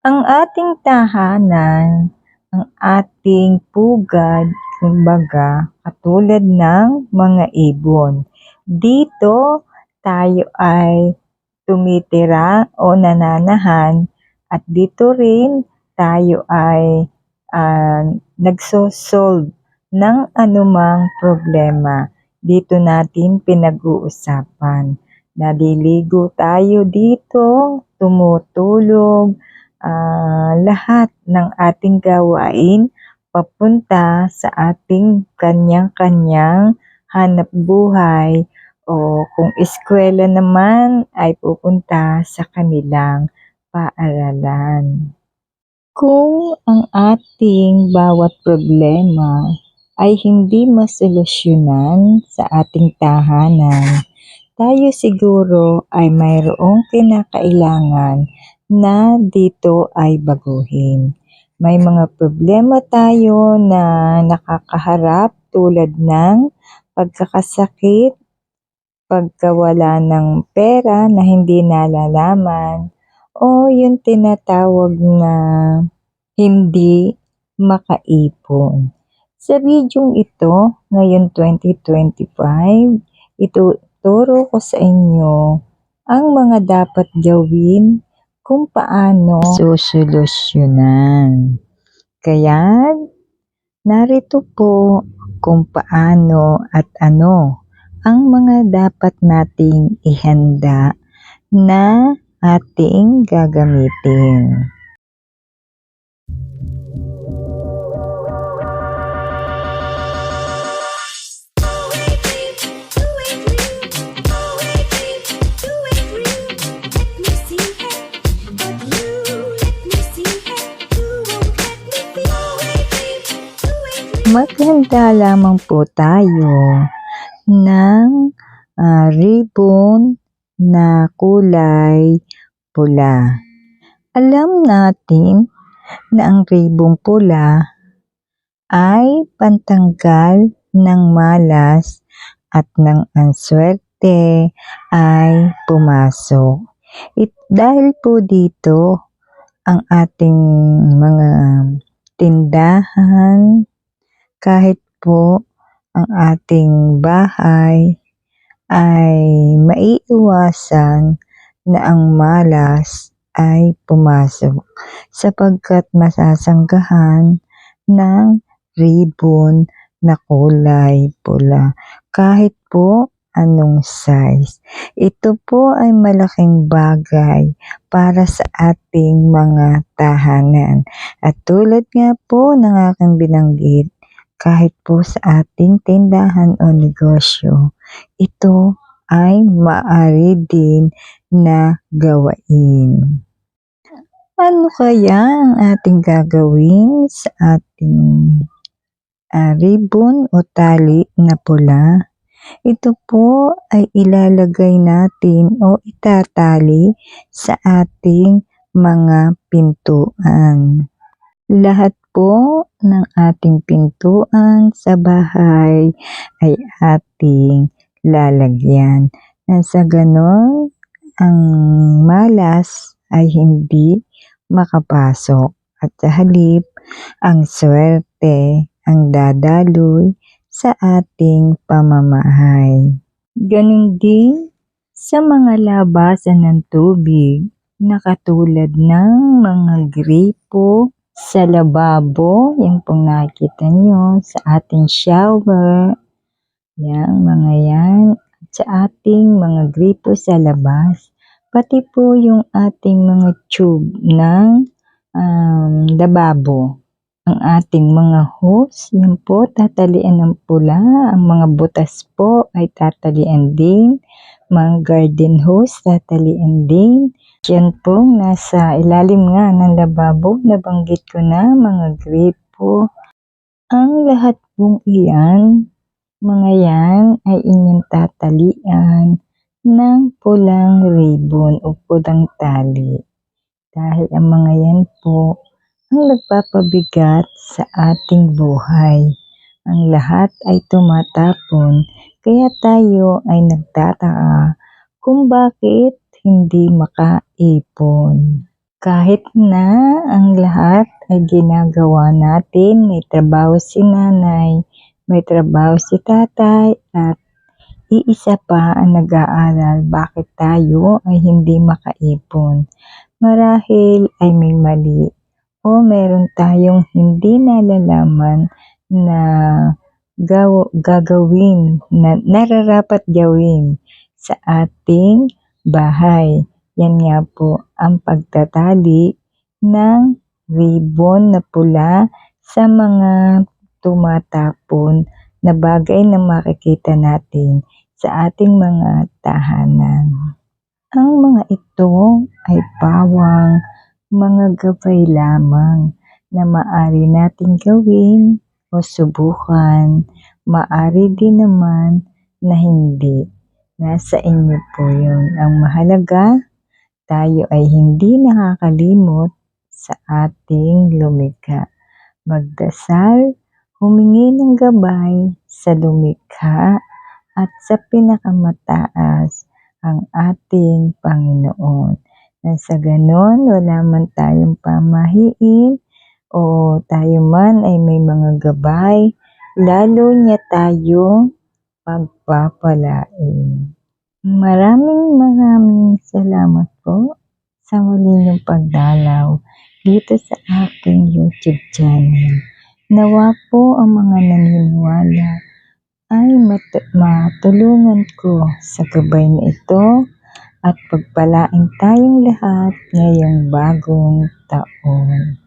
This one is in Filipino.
Ang ating tahanan, ang ating pugad, kumbaga, katulad ng mga ibon. Dito, tayo ay tumitira o nananahan at dito rin tayo ay uh, nagsosolve ng anumang problema. Dito natin pinag-uusapan. Naliligo tayo dito, tumutulog, uh, lahat ng ating gawain papunta sa ating kanyang-kanyang hanap buhay o kung eskwela naman ay pupunta sa kanilang paaralan. Kung ang ating bawat problema ay hindi masolusyonan sa ating tahanan, tayo siguro ay mayroong kinakailangan na dito ay baguhin. May mga problema tayo na nakakaharap tulad ng pagkakasakit, pagkawala ng pera na hindi nalalaman, o yung tinatawag na hindi makaipon. Sa video ito, ngayon 2025, ituturo ko sa inyo ang mga dapat gawin kung paano susolusyonan. Kaya, narito po kung paano at ano ang mga dapat nating ihanda na ating gagamitin. Maghanda lamang po tayo ng uh, ribbon na kulay pula. Alam natin na ang ribbon pula ay pantanggal ng malas at ng answerte ay pumasok. It, dahil po dito ang ating mga tindahan, kahit po ang ating bahay ay maiiwasan na ang malas ay pumasok sapagkat masasanggahan ng ribbon na kulay pula kahit po anong size. Ito po ay malaking bagay para sa ating mga tahanan. At tulad nga po ng aking binanggit, kahit po sa ating tindahan o negosyo, ito ay maaari din na gawain. Ano kaya ang ating gagawin sa ating uh, ribbon o tali na pula? Ito po ay ilalagay natin o itatali sa ating mga pintuan. Lahat po ng ating pintuan sa bahay ay ating lalagyan. Nang sa ganon, ang malas ay hindi makapasok at sa halip ang swerte ang dadaloy sa ating pamamahay. Ganon din sa mga labasan ng tubig na katulad ng mga gripo, sa lababo, yung pong nakikita nyo, sa ating shower, yan, mga yan, at sa ating mga gripo sa labas, pati po yung ating mga tube ng um, lababo. Ang ating mga hose, yan po, tatalian ng pula. Ang mga butas po ay tatalian din. Mga garden hose, tatalian din. Yan po, nasa ilalim nga ng lababo, nabanggit ko na mga gripo. Ang lahat pong iyan, mga yan ay inyong tatalian ng pulang ribbon o pulang tali. Dahil ang mga yan po ang nagpapabigat sa ating buhay. Ang lahat ay tumatapon, kaya tayo ay nagtataka kung bakit hindi makaipon. Kahit na ang lahat ay ginagawa natin, may trabaho si nanay, may trabaho si tatay, at iisa pa ang nag-aaral, bakit tayo ay hindi makaipon? Marahil ay may mali o meron tayong hindi nalalaman na gaw- gagawin, na nararapat gawin sa ating bahay. Yan nga po ang pagtatali ng ribbon na pula sa mga tumatapon na bagay na makikita natin sa ating mga tahanan. Ang mga ito ay pawang mga gabay lamang na maari nating gawin o subukan. Maari din naman na hindi. Nasa inyo po yun. Ang mahalaga, tayo ay hindi nakakalimot sa ating lumikha. Magdasal, humingi ng gabay sa lumikha at sa pinakamataas ang ating Panginoon. Na sa ganon, wala man tayong pamahiin o tayo man ay may mga gabay, lalo niya tayong pagpapalain. Maraming maraming salamat po sa muli niyong pagdalaw dito sa aking YouTube channel. Nawa po ang mga naniniwala ay mat- matulungan ko sa gabay na ito at pagpalain tayong lahat ngayong bagong taon.